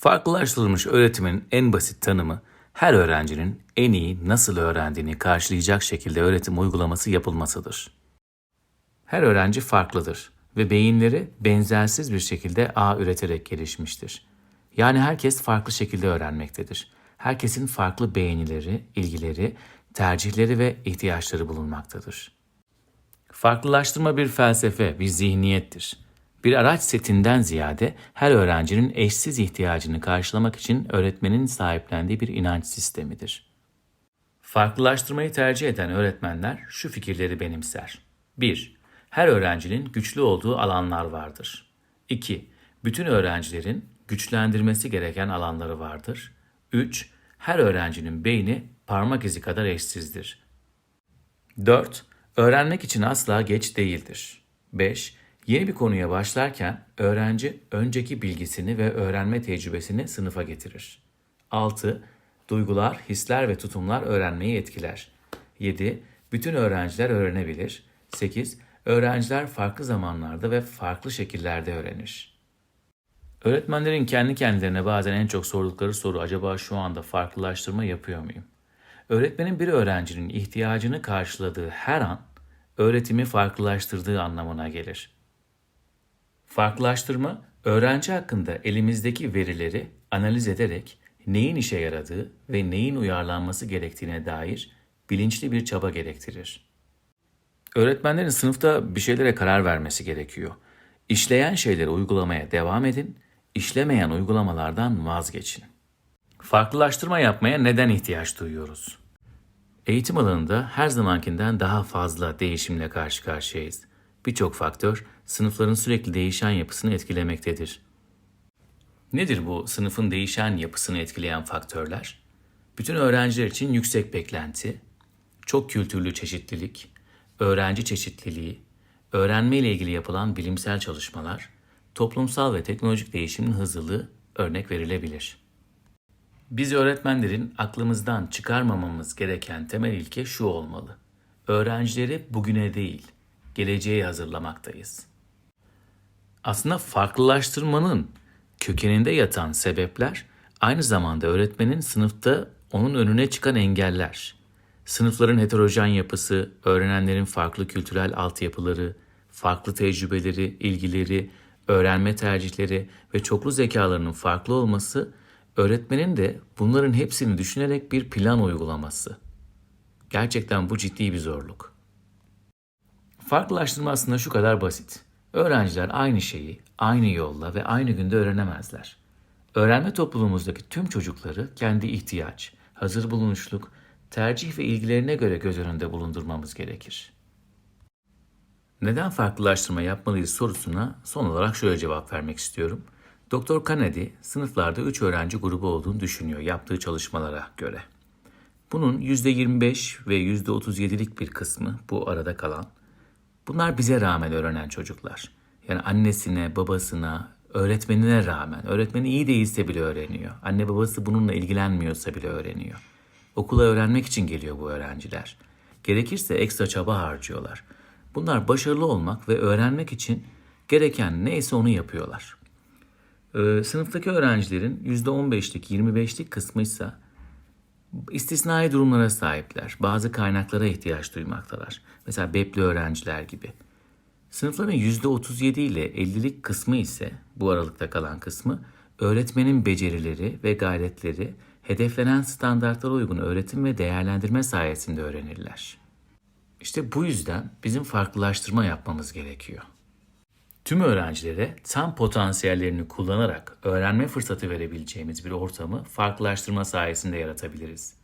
Farklılaştırılmış öğretimin en basit tanımı her öğrencinin en iyi nasıl öğrendiğini karşılayacak şekilde öğretim uygulaması yapılmasıdır. Her öğrenci farklıdır ve beyinleri benzersiz bir şekilde ağ üreterek gelişmiştir. Yani herkes farklı şekilde öğrenmektedir. Herkesin farklı beğenileri, ilgileri, tercihleri ve ihtiyaçları bulunmaktadır. Farklılaştırma bir felsefe, bir zihniyettir. Bir araç setinden ziyade her öğrencinin eşsiz ihtiyacını karşılamak için öğretmenin sahiplendiği bir inanç sistemidir. Farklılaştırmayı tercih eden öğretmenler şu fikirleri benimser. 1. Her öğrencinin güçlü olduğu alanlar vardır. 2. Bütün öğrencilerin güçlendirmesi gereken alanları vardır. 3. Her öğrencinin beyni parmak izi kadar eşsizdir. 4. Öğrenmek için asla geç değildir. 5. Yeni bir konuya başlarken öğrenci önceki bilgisini ve öğrenme tecrübesini sınıfa getirir. 6. Duygular, hisler ve tutumlar öğrenmeyi etkiler. 7. Bütün öğrenciler öğrenebilir. 8. Öğrenciler farklı zamanlarda ve farklı şekillerde öğrenir. Öğretmenlerin kendi kendilerine bazen en çok sordukları soru acaba şu anda farklılaştırma yapıyor muyum? Öğretmenin bir öğrencinin ihtiyacını karşıladığı her an öğretimi farklılaştırdığı anlamına gelir. Farklılaştırma, öğrenci hakkında elimizdeki verileri analiz ederek neyin işe yaradığı ve neyin uyarlanması gerektiğine dair bilinçli bir çaba gerektirir. Öğretmenlerin sınıfta bir şeylere karar vermesi gerekiyor. İşleyen şeyleri uygulamaya devam edin, işlemeyen uygulamalardan vazgeçin. Farklılaştırma yapmaya neden ihtiyaç duyuyoruz? Eğitim alanında her zamankinden daha fazla değişimle karşı karşıyayız. Birçok faktör sınıfların sürekli değişen yapısını etkilemektedir. Nedir bu sınıfın değişen yapısını etkileyen faktörler? Bütün öğrenciler için yüksek beklenti, çok kültürlü çeşitlilik, öğrenci çeşitliliği, öğrenme ile ilgili yapılan bilimsel çalışmalar, toplumsal ve teknolojik değişimin hızlılığı örnek verilebilir. Biz öğretmenlerin aklımızdan çıkarmamamız gereken temel ilke şu olmalı. Öğrencileri bugüne değil, geleceğe hazırlamaktayız. Aslında farklılaştırmanın kökeninde yatan sebepler aynı zamanda öğretmenin sınıfta onun önüne çıkan engeller. Sınıfların heterojen yapısı, öğrenenlerin farklı kültürel altyapıları, farklı tecrübeleri, ilgileri, öğrenme tercihleri ve çoklu zekalarının farklı olması öğretmenin de bunların hepsini düşünerek bir plan uygulaması. Gerçekten bu ciddi bir zorluk. Farklılaştırma aslında şu kadar basit. Öğrenciler aynı şeyi aynı yolla ve aynı günde öğrenemezler. Öğrenme topluluğumuzdaki tüm çocukları kendi ihtiyaç, hazır bulunuşluk, tercih ve ilgilerine göre göz önünde bulundurmamız gerekir. Neden farklılaştırma yapmalıyız sorusuna son olarak şöyle cevap vermek istiyorum. Doktor Kennedy sınıflarda 3 öğrenci grubu olduğunu düşünüyor yaptığı çalışmalara göre. Bunun %25 ve %37'lik bir kısmı bu arada kalan. Bunlar bize rağmen öğrenen çocuklar. Yani annesine, babasına, öğretmenine rağmen, öğretmeni iyi değilse bile öğreniyor. Anne babası bununla ilgilenmiyorsa bile öğreniyor. Okula öğrenmek için geliyor bu öğrenciler. Gerekirse ekstra çaba harcıyorlar. Bunlar başarılı olmak ve öğrenmek için gereken neyse onu yapıyorlar. Ee, sınıftaki öğrencilerin %15'lik, 25'lik kısmı ise istisnai durumlara sahipler. Bazı kaynaklara ihtiyaç duymaktalar. Mesela BEP'li öğrenciler gibi. Sınıfların %37 ile 50'lik kısmı ise bu aralıkta kalan kısmı öğretmenin becerileri ve gayretleri hedeflenen standartlara uygun öğretim ve değerlendirme sayesinde öğrenirler. İşte bu yüzden bizim farklılaştırma yapmamız gerekiyor. Tüm öğrencilere tam potansiyellerini kullanarak öğrenme fırsatı verebileceğimiz bir ortamı farklılaştırma sayesinde yaratabiliriz.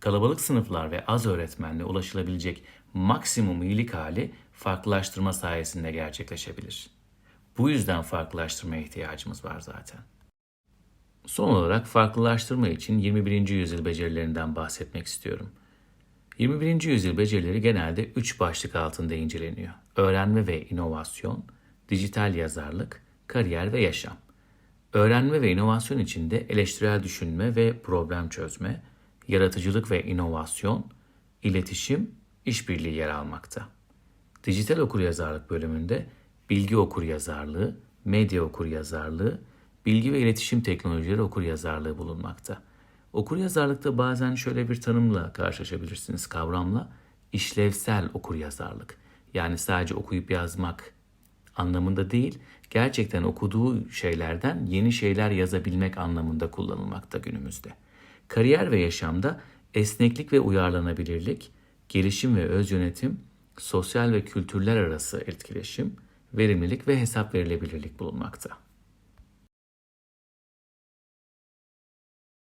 Kalabalık sınıflar ve az öğretmenle ulaşılabilecek maksimum iyilik hali farklılaştırma sayesinde gerçekleşebilir. Bu yüzden farklılaştırmaya ihtiyacımız var zaten. Son olarak farklılaştırma için 21. yüzyıl becerilerinden bahsetmek istiyorum. 21. yüzyıl becerileri genelde 3 başlık altında inceleniyor. Öğrenme ve inovasyon, dijital yazarlık, kariyer ve yaşam. Öğrenme ve inovasyon içinde eleştirel düşünme ve problem çözme, yaratıcılık ve inovasyon, iletişim, işbirliği yer almakta. Dijital okuryazarlık bölümünde bilgi okuryazarlığı, medya okuryazarlığı, bilgi ve iletişim teknolojileri okuryazarlığı bulunmakta. Okuryazarlıkta bazen şöyle bir tanımla karşılaşabilirsiniz kavramla. işlevsel okuryazarlık. Yani sadece okuyup yazmak anlamında değil, gerçekten okuduğu şeylerden yeni şeyler yazabilmek anlamında kullanılmakta günümüzde. Kariyer ve yaşamda esneklik ve uyarlanabilirlik, gelişim ve öz yönetim, sosyal ve kültürler arası etkileşim, verimlilik ve hesap verilebilirlik bulunmakta.